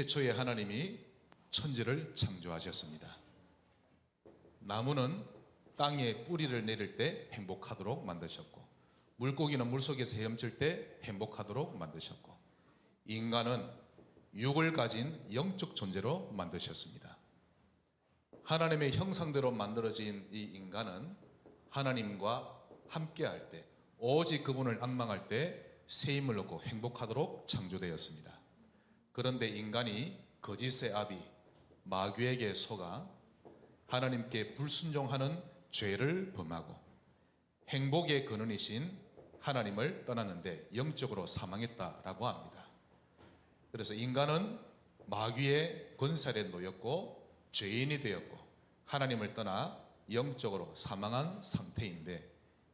태초에 하나님이 천지를 창조하셨습니다. 나무는 땅에 뿌리를 내릴 때 행복하도록 만드셨고, 물고기는 물속에서 헤엄칠 때 행복하도록 만드셨고, 인간은 육을 가진 영적 존재로 만드셨습니다. 하나님의 형상대로 만들어진 이 인간은 하나님과 함께할 때, 오직 그분을 악망할 때 새 힘을 얻고 행복하도록 창조되었습니다. 그런데 인간이 거짓의 아비 마귀에게 속아 하나님께 불순종하는 죄를 범하고 행복의 근원이신 하나님을 떠났는데 영적으로 사망했다라고 합니다. 그래서 인간은 마귀의 권살에 놓였고 죄인이 되었고 하나님을 떠나 영적으로 사망한 상태인데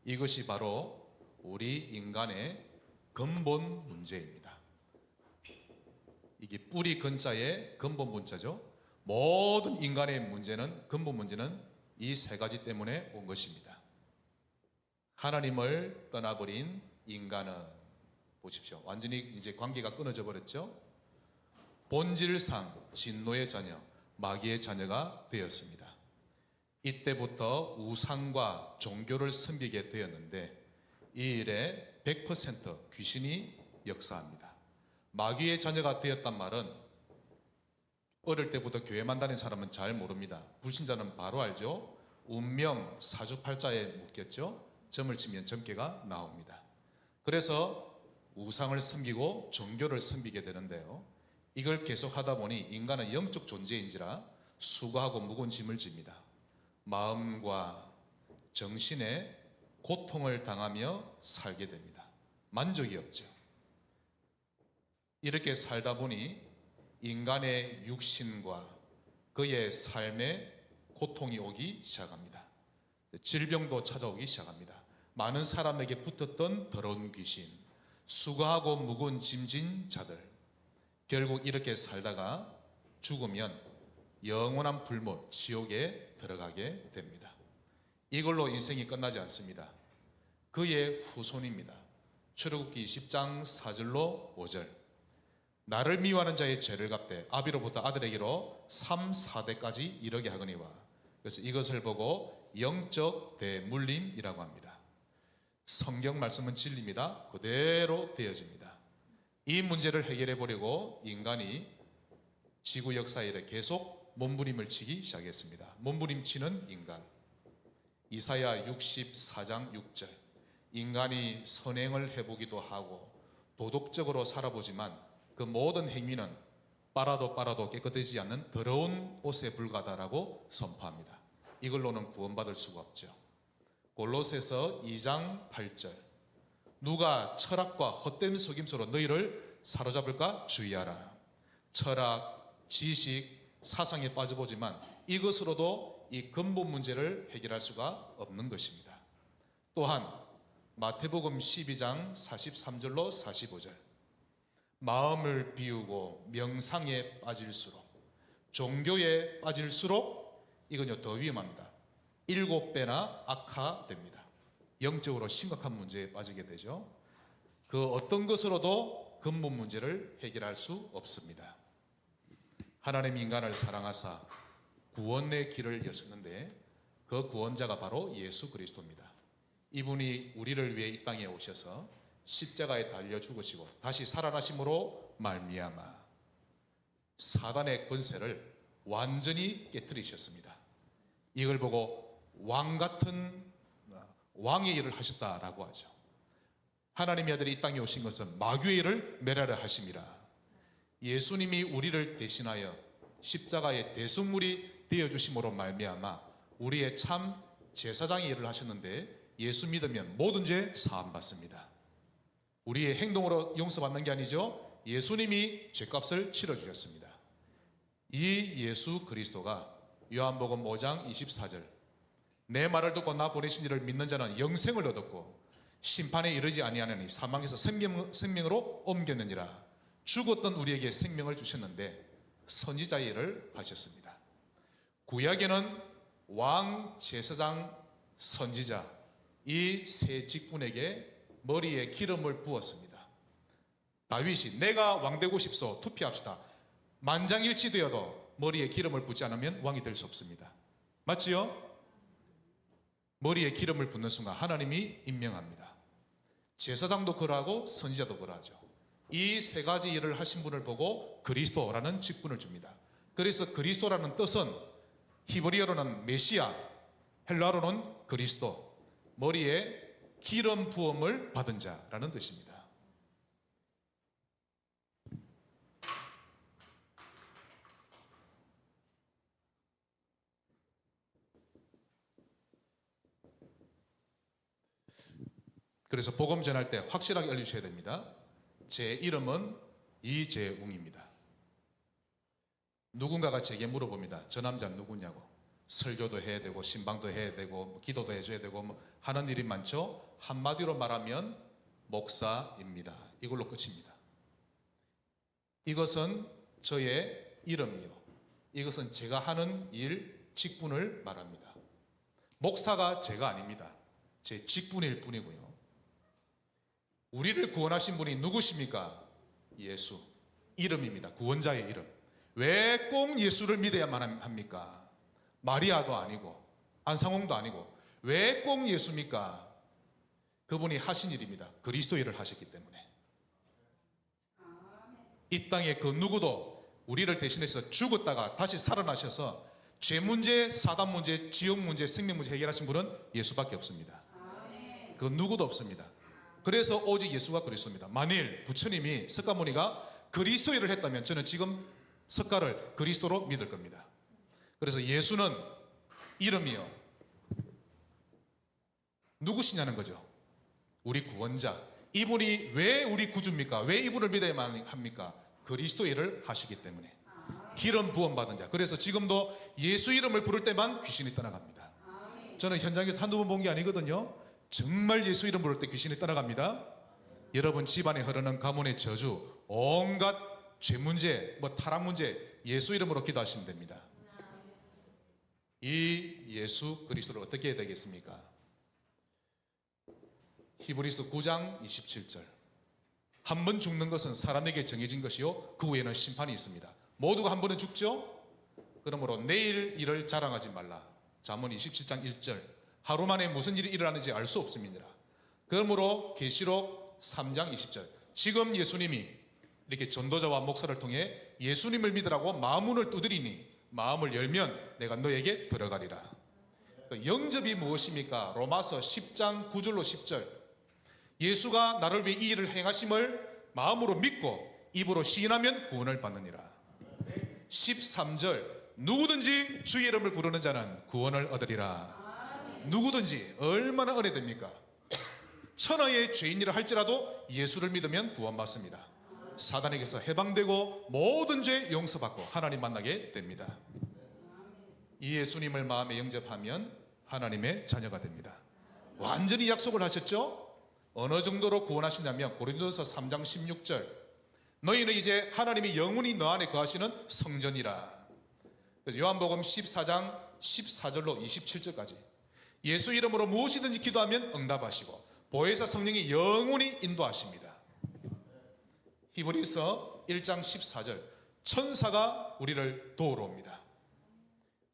이것이 바로 우리 인간의 근본 문제입니다. 이게 뿌리 근자의 근본 문자죠. 모든 인간의 문제는 근본 문제는 이 세 가지 때문에 온 것입니다. 하나님을 떠나버린 인간은 보십시오. 완전히 이제 관계가 끊어져 버렸죠. 본질상 진노의 자녀, 마귀의 자녀가 되었습니다. 이때부터 우상과 종교를 섬기게 되었는데 이 일에 100% 귀신이 역사합니다. 마귀의 자녀가 되었단 말은 어릴 때부터 교회만 다닌 사람은 잘 모릅니다. 불신자는 바로 알죠. 운명 사주팔자에 묶였죠. 점을 치면 점괘가 나옵니다. 그래서 우상을 섬기고 종교를 섬기게 되는데요. 이걸 계속 하다 보니 인간은 영적 존재인지라 수고하고 무거운 짐을 집니다. 마음과 정신에 고통을 당하며 살게 됩니다. 만족이 없죠. 이렇게 살다 보니 인간의 육신과 그의 삶에 고통이 오기 시작합니다. 질병도 찾아오기 시작합니다. 많은 사람에게 붙었던 더러운 귀신, 수고하고 무거운 짐진 자들, 결국 이렇게 살다가 죽으면 영원한 불못, 지옥에 들어가게 됩니다. 이걸로 인생이 끝나지 않습니다. 그의 후손입니다. 출애굽기 10장 4절로 5절. 나를 미워하는 자의 죄를 갚되 아비로부터 아들에게로 3, 4대까지 이르게 하거니와. 그래서 이것을 보고 영적 대물림이라고 합니다. 성경 말씀은 진리입니다. 그대로 되어집니다. 이 문제를 해결해 보려고 인간이 지구 역사에 이래 계속 몸부림을 치기 시작했습니다. 몸부림치는 인간. 이사야 64장 6절. 인간이 선행을 해보기도 하고 도덕적으로 살아보지만 그 모든 행위는 빨아도 빨아도 깨끗해지지 않는 더러운 옷에 불과하다라고 선포합니다. 이걸로는 구원받을 수가 없죠. 골로새서 2장 8절. 누가 철학과 헛된 속임수로 너희를 사로잡을까 주의하라. 철학, 지식, 사상에 빠져보지만 이것으로도 이 근본 문제를 해결할 수가 없는 것입니다. 또한 마태복음 12장 43절로 45절. 마음을 비우고 명상에 빠질수록 종교에 빠질수록 이건요 더 위험합니다. 일곱 배나 악화됩니다. 영적으로 심각한 문제에 빠지게 되죠. 그 어떤 것으로도 근본 문제를 해결할 수 없습니다. 하나님 인간을 사랑하사 구원의 길을 여셨는데 그 구원자가 바로 예수 그리스도입니다. 이분이 우리를 위해 이 땅에 오셔서 십자가에 달려 죽으시고 다시 살아나심으로 말미암아 사단의 권세를 완전히 깨뜨리셨습니다. 이걸 보고 왕 같은 왕의 일을 하셨다라고 하죠. 하나님의 아들이 이 땅에 오신 것은 마귀의 일을 멸하려 하심이라. 예수님이 우리를 대신하여 십자가의 대속물이 되어 주심으로 말미암아 우리의 참 제사장의 일을 하셨는데 예수 믿으면 모든 죄 사함 받습니다. 우리의 행동으로 용서받는 게 아니죠. 예수님이 죄값을 치러 주셨습니다. 이 예수 그리스도가 요한복음 5장 24절 내 말을 듣고 나 보내신 이를 믿는 자는 영생을 얻었고 심판에 이르지 아니하느니 사망에서 생명, 생명으로 옮겼느니라 죽었던 우리에게 생명을 주셨는데 선지자의 일을 하셨습니다. 구약에는 왕, 제사장, 선지자 이 세 직분에게 머리에 기름을 부었습니다. 다윗이 내가 왕 되고 싶소 투표합시다. 만장일치 되어도 머리에 기름을 붓지 않으면 왕이 될 수 없습니다. 맞지요? 머리에 기름을 붓는 순간 하나님이 임명합니다. 제사장도 그러하고 선지자도 그러하죠. 이 세 가지 일을 하신 분을 보고 그리스도라는 직분을 줍니다. 그래서 그리스도라는 뜻은 히브리어로는 메시아, 헬라어로는 그리스도, 머리에 기름 부음을 받은 자라는 뜻입니다. 그래서 복음 전할 때 확실하게 알려주셔야 됩니다. 제 이름은 이재웅입니다. 누군가가 제게 물어봅니다. 저 남자 누구냐고. 설교도 해야 되고 신방도 해야 되고 뭐 기도도 해줘야 되고 뭐 하는 일이 많죠. 한마디로 말하면 목사입니다. 이걸로 끝입니다. 이것은 저의 이름이요. 이것은 제가 하는 일 직분을 말합니다. 목사가 제가 아닙니다. 제 직분일 뿐이고요. 우리를 구원하신 분이 누구십니까? 예수. 이름입니다. 구원자의 이름. 왜 꼭 예수를 믿어야만 합니까? 마리아도 아니고, 안상홍도 아니고, 왜 꼭 예수입니까? 그분이 하신 일입니다. 그리스도 일을 하셨기 때문에. 이 땅에 그 누구도 우리를 대신해서 죽었다가 다시 살아나셔서 죄 문제, 사단 문제, 지옥 문제, 생명 문제 해결하신 분은 예수밖에 없습니다. 그 누구도 없습니다. 그래서 오직 예수가 그리스도입니다. 만일 부처님이 석가모니가 그리스도 일을 했다면 저는 지금 석가를 그리스도로 믿을 겁니다. 그래서 예수는 이름이요. 누구시냐는 거죠. 우리 구원자. 이분이 왜 우리 구주입니까? 왜 이분을 믿어야만 합니까? 그리스도 일을 하시기 때문에. 기름 부음 받은 자. 그래서 지금도 예수 이름을 부를 때만 귀신이 떠나갑니다. 저는 현장에서 한두 번 본 게 아니거든요. 정말 예수 이름 부를 때 귀신이 떠나갑니다. 여러분 집안에 흐르는 가문의 저주, 온갖 죄 문제, 뭐 타락 문제 예수 이름으로 기도하시면 됩니다. 이 예수 그리스도를 어떻게 해야 되겠습니까? 히브리서 9장 27절. 한 번 죽는 것은 사람에게 정해진 것이요 그 후에는 심판이 있습니다. 모두가 한 번은 죽죠? 그러므로 내일 일을 자랑하지 말라. 잠언 27장 1절. 하루 만에 무슨 일이 일어나는지 알 수 없습니다. 그러므로 계시록 3장 20절. 지금 예수님이 이렇게 전도자와 목사를 통해 예수님을 믿으라고 마음문을 두드리니 마음을 열면 내가 너에게 들어가리라. 그 영접이 무엇입니까? 로마서 10장 9절로 10절. 예수가 나를 위해 이 일을 행하심을 마음으로 믿고 입으로 시인하면 구원을 받느니라. 13절. 누구든지 주의 이름을 부르는 자는 구원을 얻으리라. 누구든지 얼마나 은혜됩니까? 천하의 죄인이라 할지라도 예수를 믿으면 구원받습니다. 사단에게서 해방되고 모든 죄 용서받고 하나님 만나게 됩니다. 이 예수님을 마음에 영접하면 하나님의 자녀가 됩니다. 완전히 약속을 하셨죠? 어느 정도로 구원하시냐면 고린도서 3장 16절 너희는 이제 하나님이 영원히 너 안에 거하시는 성전이라. 요한복음 14장 14절로 27절까지 예수 이름으로 무엇이든지 기도하면 응답하시고 보혜사 성령이 영원히 인도하십니다. 히브리서 1장 14절 천사가 우리를 도우러 옵니다.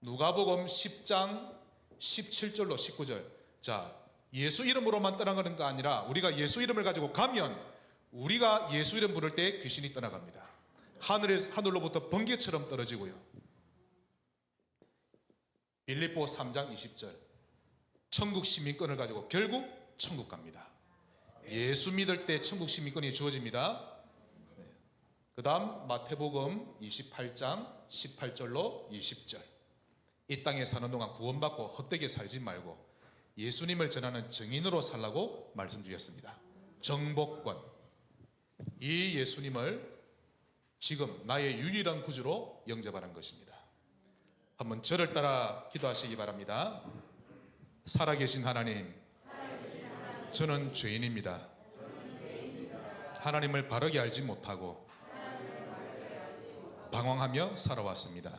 누가복음 10장 17절로 19절 자 예수 이름으로만 떠나가는 거 아니라 우리가 예수 이름을 가지고 가면 우리가 예수 이름 부를 때 귀신이 떠나갑니다. 하늘에 하늘로부터 번개처럼 떨어지고요. 빌립보 3장 20절 천국 시민권을 가지고 결국 천국 갑니다. 예수 믿을 때 천국 시민권이 주어집니다. 그 다음 마태복음 28장 18절로 20절 이 땅에 사는 동안 구원받고 헛되게 살지 말고 예수님을 전하는 증인으로 살라고 말씀 주셨습니다. 정복권 이 예수님을 지금 나의 유일한 구주로 영접하는 것입니다. 한번 저를 따라 기도하시기 바랍니다. 살아계신 하나님, 저는 죄인입니다. 하나님을 바르게 알지 못하고 방황하며 살아왔습니다.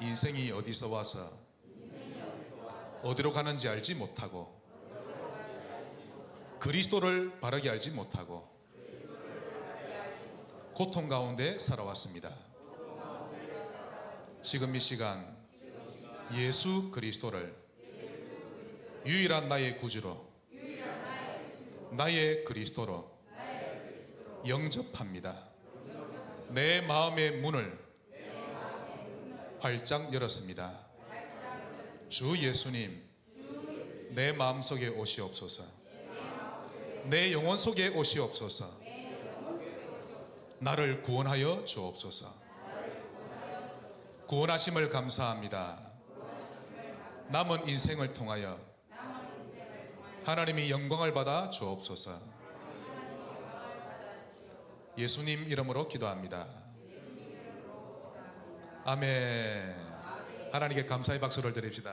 인생이 어디서 와서 어디로 가는지 알지 못하고 그리스도를 바르게 알지 못하고 고통 가운데 살아왔습니다. 지금 이 시간 예수 그리스도를 유일한 나의 구주로 나의 그리스도로 영접합니다. 내 마음의 문을 활짝 열었습니다. 주 예수님, 내 마음 속에 오시옵소서. 내 영혼 속에 오시옵소서. 나를 구원하여 주옵소서. 구원하심을 감사합니다. 남은 인생을 통하여 하나님이 영광을 받아 주옵소서. 예수님 이름으로 기도합니다. 아멘. 하나님께 감사의 박수를 드립시다.